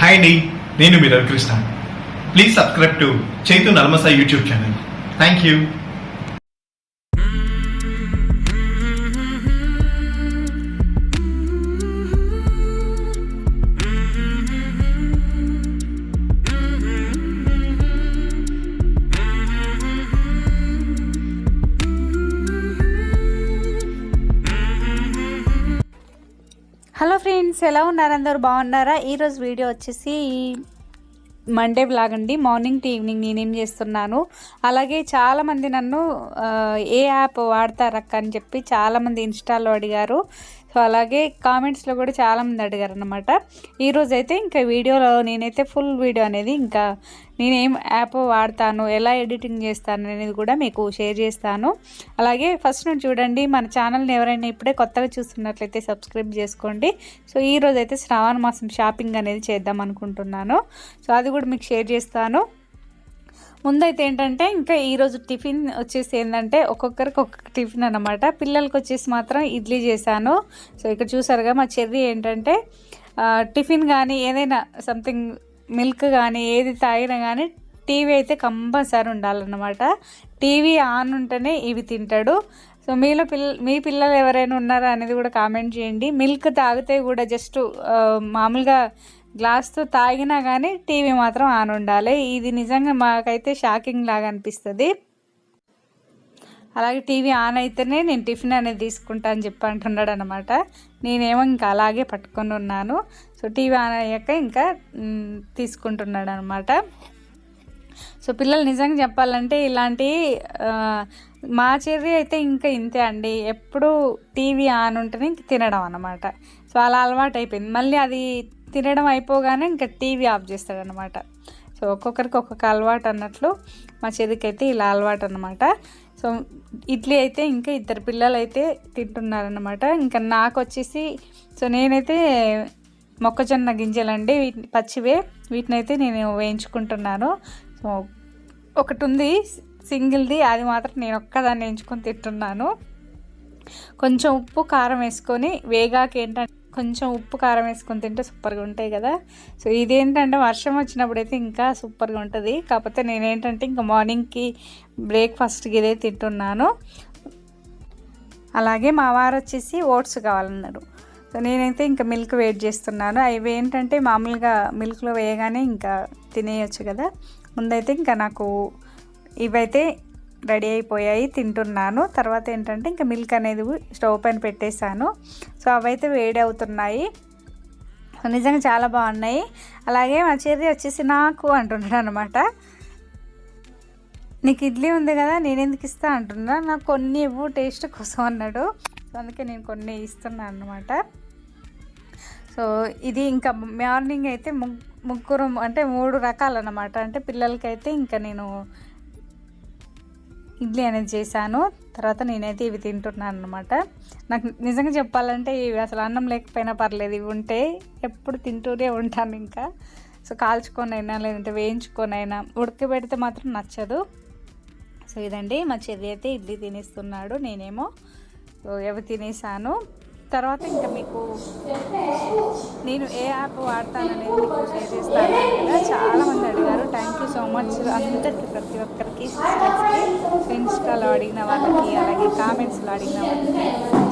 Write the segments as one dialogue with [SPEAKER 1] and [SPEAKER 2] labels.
[SPEAKER 1] Hi అండి నేను మీ Ravikrishna. Please subscribe to Chaitu నల్మసా YouTube channel thank you
[SPEAKER 2] friends ఎలా ఉన్నారు? అందరు బాగున్నారా? ఈరోజు వీడియో వచ్చేసి మండే బ్లాగ్ అండి. మార్నింగ్ టు ఈవినింగ్ నేనేం చేస్తున్నాను? అలాగే చాలామంది నన్ను ఏ యాప్ వాడతారక్క అని చెప్పి చాలామంది ఇన్స్టాలో అడిగారు. సో అలాగే కామెంట్స్లో కూడా చాలామంది అడిగారు అనమాట ఈరోజు అయితే ఇంకా వీడియోలో నేనైతే ఫుల్ వీడియో అనేది ఇంకా నేనేం యాప్ వాడతాను ఎలా ఎడిటింగ్ చేస్తాను అనేది కూడా మీకు షేర్ చేస్తాను. అలాగే ఫస్ట్ నుంచి చూడండి మన ఛానల్ని ఎవరైనా ఇప్పుడే కొత్తగా చూస్తున్నట్లయితే సబ్స్క్రైబ్ చేసుకోండి. సో ఈ అయితే శ్రావణ మాసం షాపింగ్ అనేది చేద్దాం అనుకుంటున్నాను. సో అది కూడా మీకు షేర్ చేస్తాను. ముందైతే ఏంటంటే ఇంకా ఈరోజు టిఫిన్ వచ్చేసి ఏంటంటే ఒక్కొక్కరికి ఒక్కొక్క టిఫిన్ అనమాట పిల్లలకి వచ్చేసి మాత్రం ఇడ్లీ చేశాను. సో ఇక్కడ చూసారుగా మా చెర్రీ ఏంటంటే టిఫిన్ కానీ ఏదైనా సంథింగ్ మిల్క్ కానీ ఏది తాగినా కానీ టీవీ అయితే కంపల్సరీ ఉండాలన్నమాట. టీవీ ఆన్ ఉంటేనే ఇవి తింటాడు. సో మీలో పిల్ల మీ పిల్లలు ఎవరైనా ఉన్నారా అనేది కూడా కామెంట్ చేయండి. మిల్క్ తాగితే కూడా జస్ట్ మామూలుగా గ్లాస్తో తాగినా కానీ టీవీ మాత్రం ఆన్ ఉండాలి. ఇది నిజంగా మాకైతే షాకింగ్ లాగా అనిపిస్తుంది. అలాగే టీవీ ఆన్ అయితేనే నేను టిఫిన్ అనేది తీసుకుంటా అని చెప్పి అంటున్నాడు అనమాట నేనేమో ఇంకా అలాగే పట్టుకొని ఉన్నాను. సో టీవీ ఆన్ అయ్యాక ఇంకా తీసుకుంటున్నాడు అనమాట సో పిల్లలు నిజంగా చెప్పాలంటే ఇలాంటి మా చెర్రీ అయితే ఇంకా ఇంతే అండి. ఎప్పుడు టీవీ ఆన్ ఉంటేనే ఇంక తినడం అనమాట సో అలా అలవాటు అయిపోయింది మళ్ళీ అది తినడం అయిపోగానే ఇంకా టీవీ ఆఫ్ చేస్తాడనమాట సో ఒక్కొక్కరికి ఒక్కొక్క అలవాటు అన్నట్లు మా చెదికైతే అయితే ఇలా అలవాటు అనమాట సో ఇడ్లీ అయితే ఇంకా ఇద్దరు పిల్లలు అయితే తింటున్నారనమాట ఇంకా నాకు వచ్చేసి సో నేనైతే మొక్కజొన్న గింజలండి వీటిని పచ్చివే వీటిని అయితే నేను వేయించుకుంటున్నాను. సో ఒకటి ఉంది సింగిల్ది అది మాత్రం నేను ఒక్కదాన్ని వేయించుకొని తింటున్నాను. కొంచెం ఉప్పు కారం వేసుకొని వేగాకి ఏంటంటే కొంచెం ఉప్పు కారం వేసుకొని తింటే సూపర్గా ఉంటాయి కదా. సో ఇదేంటంటే వర్షం వచ్చినప్పుడు అయితే ఇంకా సూపర్గా ఉంటుంది. కాకపోతే నేనేంటంటే ఇంకా మార్నింగ్కి బ్రేక్ఫాస్ట్కి ఇదే తింటున్నాను. అలాగే మా వారు వచ్చేసి ఓట్స్ కావాలన్నారు. సో నేనైతే ఇంకా మిల్క్ వెయిట్ చేస్తున్నాను. అవి ఏంటంటే మామూలుగా మిల్క్లో వేయగానే ఇంకా తినేయచ్చు కదా. ముందైతే ఇంకా నాకు ఇవైతే రెడీ అయిపోయాయి తింటున్నాను. తర్వాత ఏంటంటే ఇంకా మిల్క్ అనేది స్టవ్ పైన పెట్టేశాను. సో అవైతే వేడి అవుతున్నాయి. నిజంగా చాలా బాగున్నాయి. అలాగే మా చెర్రీ వచ్చేసి నాకు అంటున్నాడు అనమాట నీకు ఇడ్లీ ఉంది కదా నేను ఎందుకు ఇస్తా? అంటున్నా. నాకు కొన్ని ఇవ్వు టేస్ట్ కోసం అన్నాడు. సో అందుకే నేను కొన్ని ఇస్తున్నాను అనమాట సో ఇది ఇంకా మార్నింగ్ అయితే ముగ్ ముగ్గురు అంటే మూడు రకాలన్నమాట. అంటే పిల్లలకైతే ఇంకా నేను ఇడ్లీ అనేది చేశాను. తర్వాత నేనైతే ఇవి తింటున్నాను అనమాట నాకు నిజంగా చెప్పాలంటే ఇవి అసలు అన్నం లేకపోయినా పర్లేదు. ఇవి ఉంటే ఎప్పుడు తింటూనే ఉంటాను ఇంకా. సో కాల్చుకొనైనా లేదంటే వేయించుకొనైనా ఉడకబెడితే మాత్రం నచ్చదు. సో ఇదండి మా చెల్లి అయితే ఇడ్లీ తినేస్తున్నాడు. నేనేమో సో అవి తినేసాను. తర్వాత ఇంకా మీకు నేను ఏ యాప్ వాడతాననేది మీకు షేర్ చేస్తాను కదా. చాలామంది అడిగారు థ్యాంక్ యూ సో మచ్ అందరికీ ప్రతి ఒక్కరికి ఇన్స్టాలో అడిగిన వాళ్ళకి అలాగే కామెంట్స్లో అడిగిన వాళ్ళకి.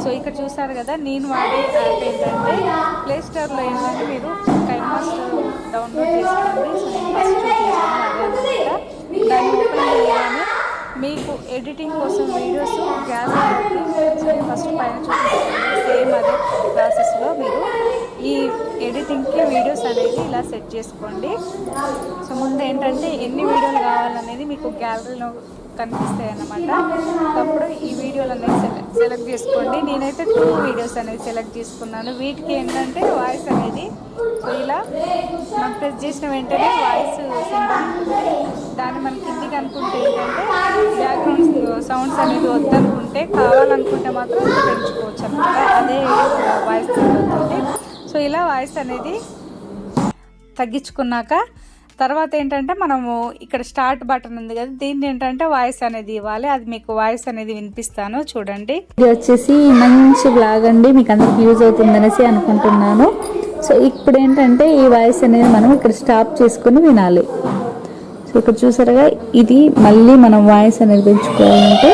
[SPEAKER 2] సో ఇక్కడ చూసారు కదా నేను వాడే యాప్ ఏంటంటే ప్లే స్టోర్లో ఏంటంటే మీరు కైన్ మాస్టర్ డౌన్లోడ్ చేసుకోండి. సో నేను ఫస్ట్ చూపించాను అదే అనమాట దాన్ని ఓపెన్ చేయగానే మీకు ఎడిటింగ్ కోసం వీడియోస్ గ్యాలరీ ఫస్ట్ పైన చూపించాను. సేమ్ అదే ప్రాసెస్లో మీరు ఈ ఎడిటింగ్కి వీడియోస్ అనేది ఇలా సెట్ చేసుకోండి. సో ముందు ఏంటంటే ఎన్ని వీడియోలు కావాలనేది మీకు గ్యాలరీలో కనిపిస్తాయి అన్నమాట. అప్పుడు ఈ వీడియోలు అనేది సెలెక్ట్ సెలెక్ట్ చేసుకోండి. నేనైతే టూ వీడియోస్ అనేది సెలెక్ట్ చేసుకున్నాను. వీటికి ఏంటంటే వాయిస్ అనేది సో ఇలా మనం ప్రెస్ చేసిన వెంటనే వాయిస్ సింబల్ దాన్ని మనం కిందికి అనుకుంటే ఏంటంటే బ్యాక్గ్రౌండ్ సౌండ్స్ అనేది వద్దనుకుంటే కావాలనుకుంటే మాత్రం పెంచుకోవచ్చు అనమాట అదే వాయిస్ తగ్గుతుంది సో ఇలా వాయిస్ అనేది తగ్గించుకున్నాక తర్వాత ఏంటంటే మనము ఇక్కడ స్టార్ట్ బటన్ ఉంది కదా దీన్ని ఏంటంటే వాయిస్ అనేది ఇవ్వాలి. అది మీకు వాయిస్ అనేది వినిపిస్తాను చూడండి.
[SPEAKER 3] ఇది వచ్చేసి మంచి బ్లాగ్ అండి మీకు అందరికి యూజ్ అవుతుందనేసి అనుకుంటున్నాను. సో ఇప్పుడు ఏంటంటే ఈ వాయిస్ అనేది మనం ఇక్కడ స్టాప్ చేసుకుని వినాలి. సో ఇక్కడ చూసారుగా ఇది మళ్ళీ మనం వాయిస్ అనేది పెంచుకోవాలంటే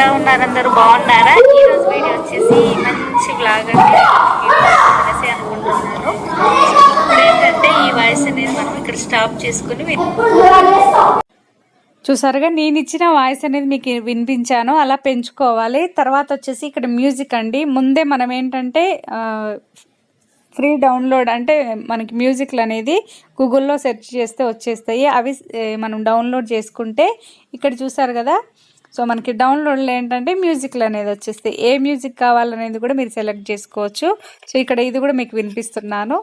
[SPEAKER 2] ఎలా ఉన్నారు అందరూ? బాగున్నారా? ఈ రోజు వీడియో వచ్చేసి మంచి బ్లాగ్ అనేసి అనుకుంటున్నాను. ఇప్పుడు ఏంటంటే ఈ వాయిస్ అనేది మనం ఇక్కడ స్టాప్ చేసుకుని విన్- చూసారుగా నేను ఇచ్చిన వాయిస్ అనేది మీకు వినిపించాను. అలా పెంచుకోవాలి. తర్వాత వచ్చేసి ఇక్కడ మ్యూజిక్ అండి. ముందే మనం ఏంటంటే ఫ్రీ డౌన్లోడ్ అంటే మనకి మ్యూజిక్లు అనేది గూగుల్లో సెర్చ్ చేస్తే వచ్చేస్తాయి. అవి మనం డౌన్లోడ్ చేసుకుంటే ఇక్కడ చూసారు కదా సో మనకి డౌన్లోడ్లో ఏంటంటే మ్యూజిక్లు అనేది వచ్చేస్తాయి ఏ మ్యూజిక్ కావాలనేది కూడా మీరు సెలెక్ట్ చేసుకోవచ్చు. సో ఇక్కడ ఇది కూడా మీకు వినిపిస్తున్నాను.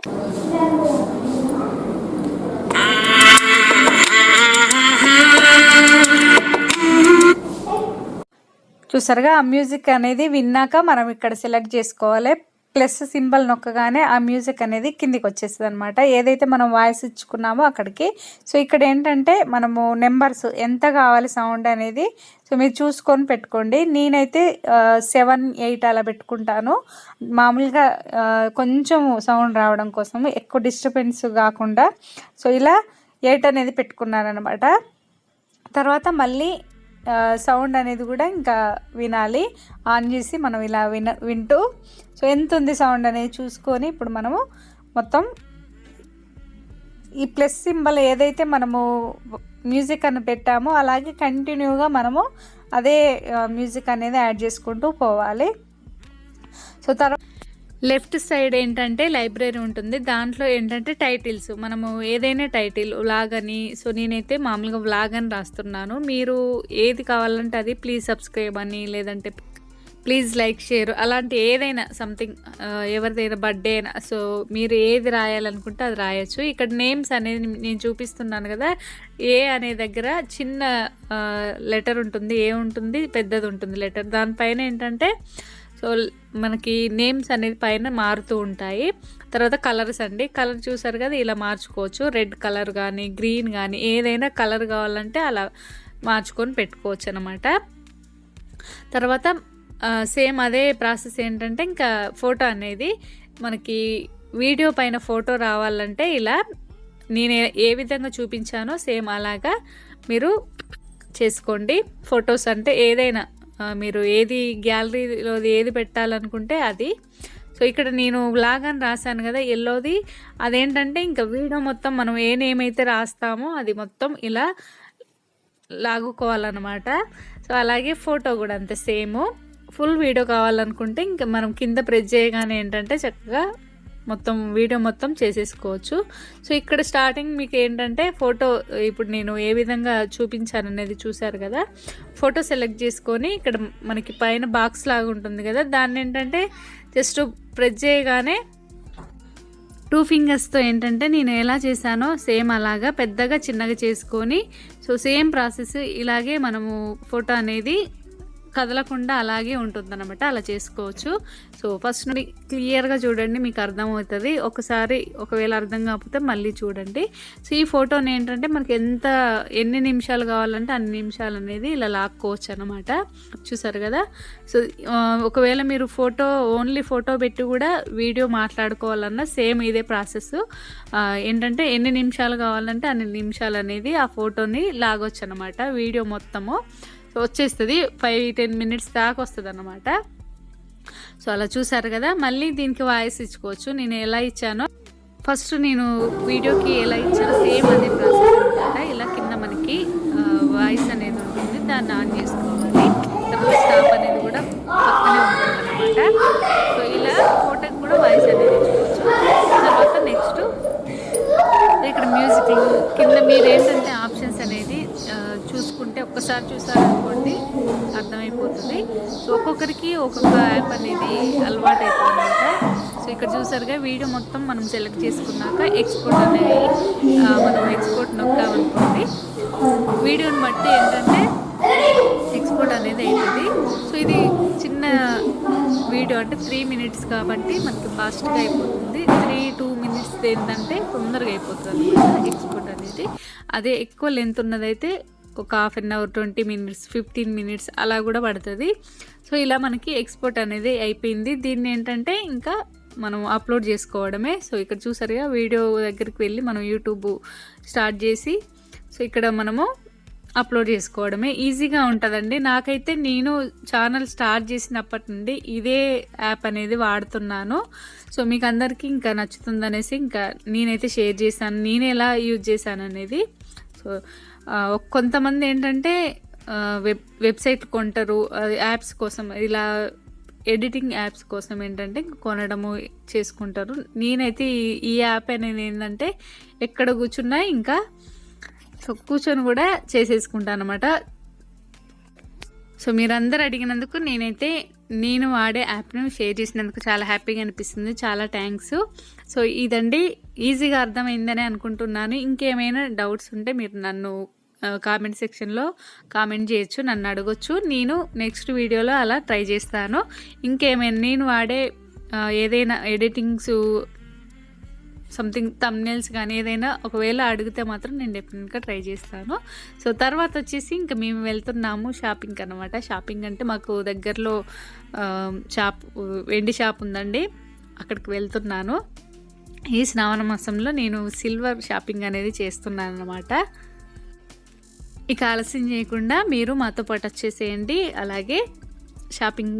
[SPEAKER 2] చూసారుగా ఆ మ్యూజిక్ అనేది విన్నాక మనం ఇక్కడ సెలెక్ట్ చేసుకోవాలి. ప్లస్ సింబల్ నొక్కగానే ఆ మ్యూజిక్ అనేది కిందికి వచ్చేస్తుంది అనమాట ఏదైతే మనం వాయిస్ ఇచ్చుకున్నామో అక్కడికి. సో ఇక్కడ ఏంటంటే మనము నెంబర్స్ ఎంత కావాలి సౌండ్ అనేది సో మీరు చూసుకొని పెట్టుకోండి. నేనైతే సెవెన్ ఎయిట్ అలా పెట్టుకుంటాను. మామూలుగా కొంచెం సౌండ్ రావడం కోసం ఎక్కువ డిస్టర్బెన్స్ కాకుండా. సో ఇలా ఎయిట్ అనేది పెట్టుకున్నాను అనమాట తర్వాత మళ్ళీ సౌండ్ అనేది కూడా ఇంకా వినాలి. ఆన్ చేసి మనం ఇలా విన వింటూ. సో ఎంత ఉంది సౌండ్ అనేది చూసుకొని ఇప్పుడు మనము మొత్తం ఈ ప్లస్ సింబల్ ఏదైతే మనము మ్యూజిక్ అని పెట్టామో అలాగే కంటిన్యూగా మనము అదే మ్యూజిక్ అనేది యాడ్ చేసుకుంటూ పోవాలి. సో తర్వాత లెఫ్ట్ సైడ్ ఏంటంటే లైబ్రరీ ఉంటుంది. దాంట్లో ఏంటంటే టైటిల్స్. మనము ఏదైనా టైటిల్ వ్లాగ్ అని సో నేనైతే మామూలుగా వ్లాగ్ అని రాస్తున్నాను. మీరు ఏది కావాలంటే అది ప్లీజ్ సబ్స్క్రైబ్ అని లేదంటే ప్లీజ్ లైక్ షేర్ అలాంటి ఏదైనా సంథింగ్ ఎవరిదైనా బర్త్డే అయినా సో మీరు ఏది రాయాలనుకుంటే అది రాయొచ్చు. ఇక్కడ నేమ్స్ అనేది నేను చూపిస్తున్నాను కదా. ఏ అనే దగ్గర చిన్న లెటర్ ఉంటుంది. ఏ ఉంటుంది? పెద్దది ఉంటుంది లెటర్. దానిపైన ఏంటంటే సో మనకి నేమ్స్ అనేది పైన మారుతూ ఉంటాయి. తర్వాత కలర్స్ అండి. కలర్ చూసారు కదా ఇలా మార్చుకోవచ్చు. రెడ్ కలర్ కానీ గ్రీన్ కానీ ఏదైనా కలర్ కావాలంటే అలా మార్చుకొని పెట్టుకోవచ్చు అనమాట తర్వాత సేమ్ అదే ప్రాసెస్ ఏంటంటే ఇంకా ఫోటో అనేది మనకి వీడియో పైన ఫోటో రావాలంటే ఇలా నేను ఏ- విధంగా చూపించానో సేమ్ అలాగా మీరు చేసుకోండి. ఫొటోస్ అంటే ఏదైనా మీరు ఏది గ్యాలరీలో ఏది పెట్టాలనుకుంటే అది. సో ఇక్కడ నేను బ్లాగ్ అని రాశాను కదా ఎల్లోది. అదేంటంటే ఇంకా వీడియో మొత్తం మనం ఏ నేమ్ అయితే రాస్తామో అది మొత్తం ఇలా లాగుకోవాలన్నమాట. సో అలాగే ఫోటో కూడా అంతే సేమ్. ఫుల్ వీడియో కావాలనుకుంటే ఇంకా మనం కింద ప్రెస్ చేయగానే ఏంటంటే చక్కగా మొత్తం వీడియో మొత్తం చేసేసుకోవచ్చు. సో ఇక్కడ స్టార్టింగ్ మీకు ఏంటంటే ఫోటో ఇప్పుడు నేను ఏ విధంగా చూపించాను అనేది చూసారు కదా? ఫోటో సెలెక్ట్ చేసుకొని ఇక్కడ మనకి పైన బాక్స్ లాగా ఉంటుంది కదా? దాన్ని ఏంటంటే జస్ట్ ప్రెస్ చేయగానే టూ ఫింగర్స్తో ఏంటంటే నేను ఎలా చేశానో సేమ్ అలాగా పెద్దగా చిన్నగా చేసుకొని సో సేమ్ ప్రాసెస్ ఇలాగే మనము ఫోటో అనేది కదలకుండా అలాగే ఉంటుందన్నమాట. అలా చేసుకోవచ్చు. సో ఫస్ట్ నుండి క్లియర్గా చూడండి మీకు అర్థమవుతుంది. ఒకసారి ఒకవేళ అర్థం కాకపోతే మళ్ళీ చూడండి. సో ఈ ఫోటోని ఏంటంటే మనకి ఎంత ఎన్ని నిమిషాలు కావాలంటే అన్ని నిమిషాలు అనేది ఇలా లాక్కోవచ్చు అనమాట చూసారు కదా? సో ఒకవేళ మీరు ఫోటో ఓన్లీ ఫోటో పెట్టి కూడా వీడియో మాట్లాడుకోవాలన్నా సేమ్ ఇదే ప్రాసెస్. ఏంటంటే ఎన్ని నిమిషాలు కావాలంటే అన్ని నిమిషాలు అనేది ఆ ఫోటోని లాగొచ్చు అనమాట వీడియో మొత్తము. సో వచ్చేస్తుంది. ఫైవ్ టెన్ మినిట్స్ దాకా వస్తుంది అనమాట సో అలా చూసారు కదా. మళ్ళీ దీనికి వాయిస్ ఇచ్చుకోవచ్చు. నేను ఎలా ఇచ్చానో. ఫస్ట్ నేను వీడియోకి ఎలా ఇచ్చానో సేమ్ అదే ప్రాసెస్ అనమాట ఇలా కింద మనకి వాయిస్ అనేది ఉంటుంది. దాన్ని ఆన్ చేసుకోవాలి. తర్వాత స్టాప్ అనేది కూడా పక్కనే ఉంటుంది అనమాట సో ఇలా ఫోటోకి కూడా వాయిస్ అనేది ఇచ్చుకోవచ్చు. తర్వాత నెక్స్ట్ ఇక్కడ మ్యూజిక్లు. కింద మీరు ఒక్కసారి చూసారనుకోండి అర్థమైపోతుంది. సో ఒక్కొక్కరికి ఒక్కొక్క యాప్ అనేది అలవాటు అయిపోయిందన్నమాట సో ఇక్కడ చూసారుగా వీడియో మొత్తం మనం సెలెక్ట్ చేసుకున్నాక ఎక్స్పోర్ట్ అనేది మనం ఎక్స్పోర్ట్ నొక్కామనుకోండి. వీడియోని బట్టి ఏంటంటే ఎక్స్పోర్ట్ అనేది అవుతుంది సో ఇది చిన్న వీడియో అంటే త్రీ మినిట్స్ కాబట్టి మనకి ఫాస్ట్గా అయిపోతుంది. త్రీ టూ మినిట్స్ ఏంటంటే తొందరగా అయిపోతుంది ఎక్స్పోర్ట్ అనేది. అదే ఎక్కువ లెంత్ ఉన్నదైతే ఒక half an hour twenty minutes fifteen minutes అలా కూడా పడుతుంది. సో ఇలా మనకి ఎక్స్పోర్ట్ అనేది అయిపోయింది. దీన్ని ఏంటంటే ఇంకా మనం అప్లోడ్ చేసుకోవడమే. సో ఇక్కడ చూసారుగా వీడియో దగ్గరికి వెళ్ళి మనం యూట్యూబ్ స్టార్ట్ చేసి సో ఇక్కడ మనము అప్లోడ్ చేసుకోవడమే. ఈజీగా ఉంటుందండి. నాకైతే నేను ఛానల్ స్టార్ట్ చేసినప్పటి నుండి ఇదే యాప్ అనేది వాడుతున్నాను. సో మీకు అందరికీ ఇంకా నచ్చుతుందనేసి ఇంకా నేనైతే షేర్ చేశాను. నేను ఎలా యూజ్ చేశాను అనేది సో కొంతమంది ఏంటంటే వెబ్ వెబ్సైట్ కొంటారు యాప్స్ కోసం ఇలా ఎడిటింగ్ యాప్స్ కోసం ఏంటంటే కొనడము చేసుకుంటారు. నేనైతే ఈ- ఈ యాప్ అనేది ఏంటంటే ఎక్కడ కూర్చున్నా ఇంకా సో కూర్చొని కూడా చేసేసుకుంటాను అనమాట సో మీరందరూ అడిగినందుకు నేనైతే నేను వాడే యాప్ను షేర్ చేసినందుకు చాలా హ్యాపీగా అనిపిస్తుంది. చాలా థ్యాంక్స్. సో ఇదండి. ఈజీగా అర్థమైందని అనుకుంటున్నాను. ఇంకేమైనా డౌట్స్ ఉంటే మీరు నన్ను కామెంట్ సెక్షన్లో కామెంట్ చేయొచ్చు నన్ను అడగొచ్చు. నేను నెక్స్ట్ వీడియోలో అలా ట్రై చేస్తాను. ఇంకేమైనా నేను వాడే ఏదైనా ఎడిటింగ్స్ సంథింగ్ తమ్నెల్స్ కానీ ఏదైనా ఒకవేళ అడిగితే మాత్రం నేను డెఫినెట్గా ట్రై చేస్తాను. సో తర్వాత వచ్చేసి ఇంకా మేము వెళ్తున్నాము షాపింగ్ అనమాట షాపింగ్ అంటే మాకు దగ్గరలో షాప్ వెండి షాప్ ఉందండి. అక్కడికి వెళ్తున్నాను. ఈ శ్రావణ మాసంలో నేను సిల్వర్ షాపింగ్ అనేది చేస్తున్నాను అనమాట ఇక ఆలస్యం చేయకుండా మీరు మాతో పాటు వచ్చేసేయండి. అలాగే షాపింగ్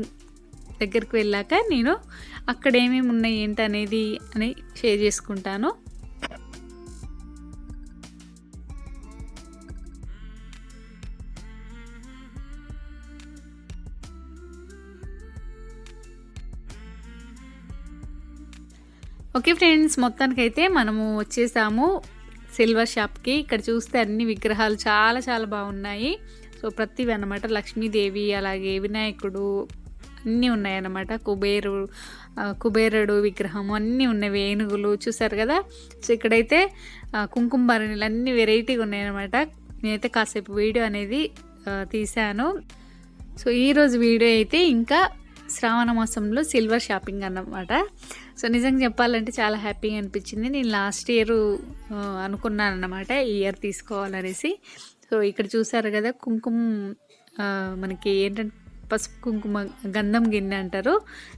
[SPEAKER 2] దగ్గరికి వెళ్ళాక నేను అక్కడ ఏమేమి ఉన్నాయి ఏంటి అనేది అని షేర్ చేసుకుంటాను. ఓకే ఫ్రెండ్స్ మొత్తానికైతే మనము వచ్చేసాము. సిల్వర్ షాప్కి ఇక్కడ చూస్తే అన్ని విగ్రహాలు చాలా చాలా బాగున్నాయి. సో ప్రతివి అన్నమాట. లక్ష్మీదేవి అలాగే వినాయకుడు అన్నీ ఉన్నాయన్నమాట. కుబేరు కుబేరుడు విగ్రహం అన్నీ ఉన్నాయి. వేణుగులు చూసారు కదా? సో ఇక్కడైతే ఆ, కుంకుమ భరణిలు అన్ని వెరైటీగా ఉన్నాయన్నమాట. నేనైతే కాసేపు వీడియో అనేది తీశాను. సో ఈరోజు వీడియో అయితే ఇంకా శ్రావణ మాసంలో సిల్వర్ షాపింగ్ అన్నమాట. సో నిజంగా చెప్పాలంటే చాలా హ్యాపీగా అనిపించింది. నేను లాస్ట్ ఇయర్ అనుకున్నాను అన్నమాట ఈ ఇయర్ తీసుకోవాలనేసి. సో ఇక్కడ చూసారు కదా కుంకుమ మనకి ఏంటంటే పసుపు కుంకుమ గంధం గిన్నె అంటారు.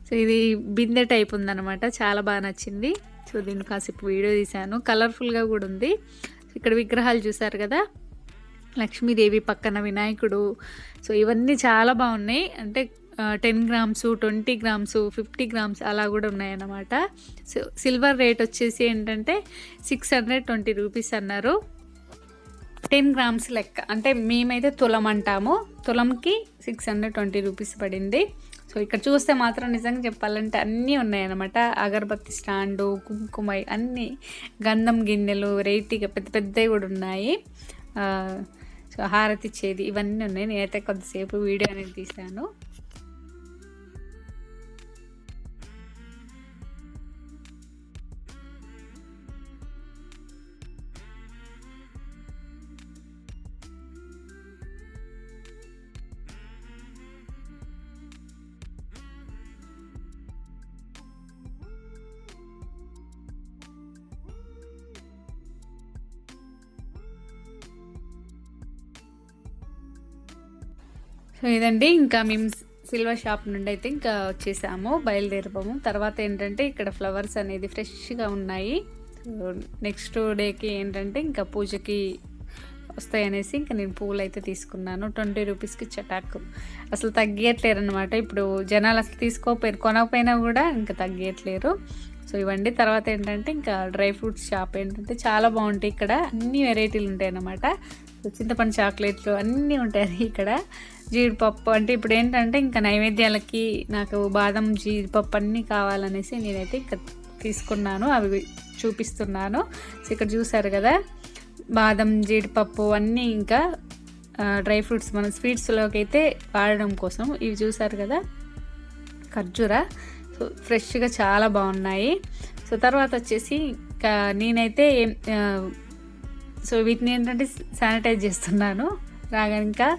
[SPEAKER 2] సో ఇది బిందె టైప్ ఉందన్నమాట చాలా బాగా నచ్చింది. సో దీన్ని కాసేపు వీడియో తీశాను. కలర్ఫుల్గా కూడా ఉంది. ఇక్కడ విగ్రహాలు చూసారు కదా లక్ష్మీదేవి పక్కన వినాయకుడు. సో ఇవన్నీ చాలా బాగున్నాయి. అంటే ten grams twenty grams fifty grams అలా కూడా ఉన్నాయన్నమాట. సో సిల్వర్ రేట్ వచ్చేసి ఏంటంటే సిక్స్ హండ్రెడ్ ట్వంటీ రూపీస్ అన్నారు. టెన్ గ్రామ్స్ లెక్క అంటే మేమైతే తులం అంటాము. తులంకి సిక్స్ హండ్రెడ్ ట్వంటీ రూపీస్ పడింది. సో ఇక్కడ చూస్తే మాత్రం నిజంగా చెప్పాలంటే అన్నీ ఉన్నాయన్నమాట. అగరబత్తి స్టాండు కుంకుమ అన్నీ గంధం గిన్నెలు రేటిగా పెద్ద పెద్దవి కూడా ఉన్నాయి. సో హారతి ఇచ్చేది ఇవన్నీ ఉన్నాయి. నేనైతే కొద్దిసేపు వీడియో అనేది తీశాను. సో ఇదండి ఇంకా మేము సిల్వర్ షాప్ నుండి అయితే ఇంకా వచ్చేసాము బయలుదేరిపోము. తర్వాత ఏంటంటే ఇక్కడ ఫ్లవర్స్ అనేది ఫ్రెష్గా ఉన్నాయి. నెక్స్ట్ డేకి ఏంటంటే ఇంకా పూజకి వస్తాయనేసి ఇంకా నేను పూలు అయితే తీసుకున్నాను. ట్వంటీ రూపీస్కి చటాక్. అసలు తగ్గట్లేరు అనమాట ఇప్పుడు జనాలు అసలు తీసుకోపోయారు కొనకపోయినా కూడా ఇంకా తగ్గట్లేరు సో ఇవ్వండి తర్వాత ఏంటంటే ఇంకా డ్రై ఫ్రూట్స్ షాప్ ఏంటంటే చాలా బాగుంటాయి ఇక్కడ. అన్ని వెరైటీలు ఉంటాయి అన్నమాట చింతపండు చాక్లెట్లు అన్నీ ఉంటాయి ఇక్కడ. జీడిపప్పు అంటే ఇప్పుడు ఏంటంటే ఇంకా నైవేద్యాలకి నాకు బాదం జీడిపప్పు అన్నీ కావాలనేసి నేనైతే ఇంకా తీసుకున్నాను అవి చూపిస్తున్నాను. సో ఇక్కడ చూసారు కదా బాదం జీడిపప్పు అన్నీ ఇంకా డ్రై ఫ్రూట్స్ మన స్వీట్స్లోకి అయితే వాడడం కోసం. ఇవి చూసారు కదా ఖర్జూర. సో ఫ్రెష్గా చాలా బాగున్నాయి. సో తర్వాత వచ్చేసి ఇంకా నేనైతే ఏం సో వీటిని ఏంటంటే శానిటైజ్ చేస్తున్నాను రాగా ఇంకా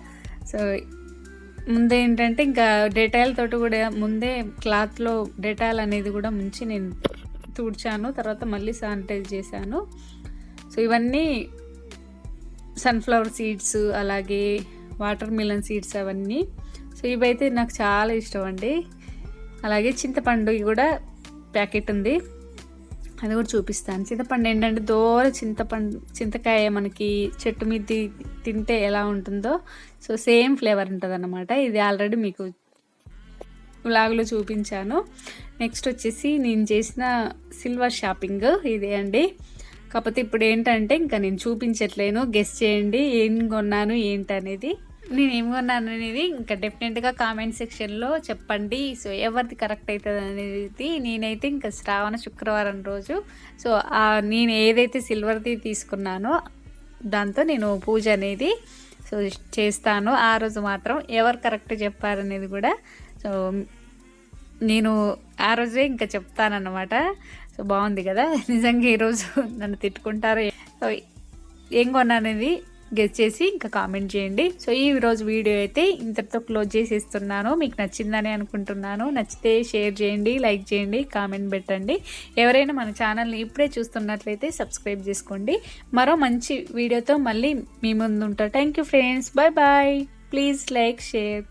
[SPEAKER 2] సో ముందే ఏంటంటే ఇంకా డెటాయిల్ తోటి కూడా ముందే క్లాత్లో డెటాయిల్ అనేది కూడా ముంచి నేను తుడిచాను తర్వాత మళ్ళీ శానిటైజ్ చేశాను. సో ఇవన్నీ సన్ఫ్లవర్ సీడ్స్ అలాగే వాటర్ మిలన్ సీడ్స్ అవన్నీ. సో ఇవైతే నాకు చాలా ఇష్టం అండి. అలాగే చింతపండు కూడా ప్యాకెట్ ఉంది. అది కూడా చూపిస్తాను. చింతపండు ఏంటంటే దూర చింతపండు చింతకాయ మనకి చెట్టు మీద తింటే ఎలా ఉంటుందో. సో సేమ్ ఫ్లేవర్ ఉంటుంది అన్నమాట ఇది ఆల్రెడీ మీకు వ్లాగ్లో చూపించాను. నెక్స్ట్ వచ్చేసి నేను చేసిన సిల్వర్ షాపింగ్ ఇదే అండి. కాకపోతే ఇప్పుడు ఏంటంటే ఇంకా నేను చూపించట్లేను. గెస్ట్ చేయండి. ఏం కొన్నాను ఏంటి అనేది నేను ఏం కొన్నాను అనేది ఇంకా డెఫినెట్గా కామెంట్ సెక్షన్లో చెప్పండి. సో ఎవరిది కరెక్ట్ అవుతుంది అనేది నేనైతే ఇంకా శ్రావణ శుక్రవారం రోజు. సో నేను ఏదైతే సిల్వర్ది తీసుకున్నానో దాంతో నేను పూజ అనేది సో చేస్తాను. ఆ రోజు మాత్రం ఎవరు కరెక్ట్ చెప్పారనేది కూడా సో నేను ఆ రోజే ఇంకా చెప్తానన్నమాట. సో బాగుంది కదా? నిజంగా ఈరోజు నన్ను తిట్టుకుంటారు. సో ఏం కొన్నాననేది గెస్ చేసి ఇంకా కామెంట్ చేయండి. సో ఈ రోజు వీడియో అయితే ఇంతటితో క్లోజ్ చేసేస్తున్నాను. మీకు నచ్చిందని అనుకుంటున్నాను. నచ్చితే షేర్ చేయండి లైక్ చేయండి కామెంట్ పెట్టండి. ఎవరైనా మన ఛానల్ని ఇప్పుడే చూస్తున్నట్లయితే సబ్స్క్రైబ్ చేసుకోండి. మరో మంచి వీడియోతో మళ్ళీ మీ ముందు ఉంటా. Thank you friends bye bye please like share